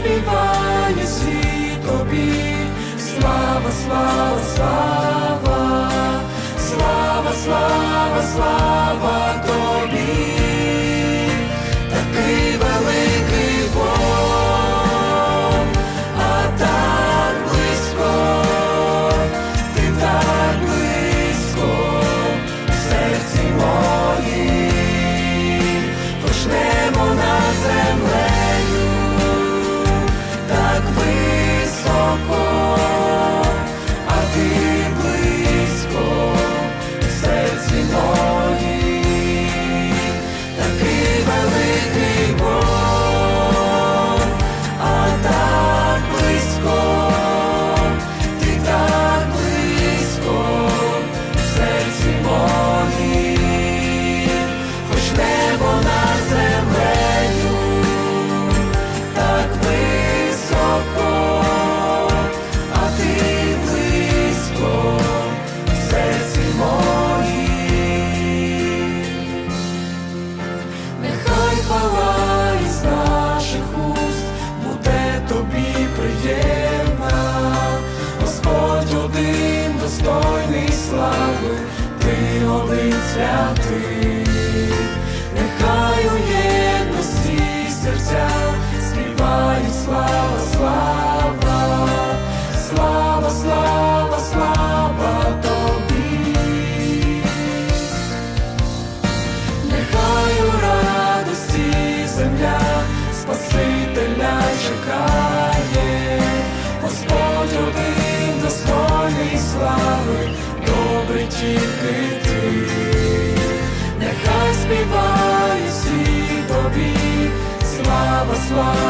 Нехай світ тобі, слава, слава, слава, святий, нехай у єдності серця співають слава, слава, слава, слава, слава тобі. Нехай у радості земля Спасителя чекає, Господь один достойний слави, добрий тільки тобі, слава, слава.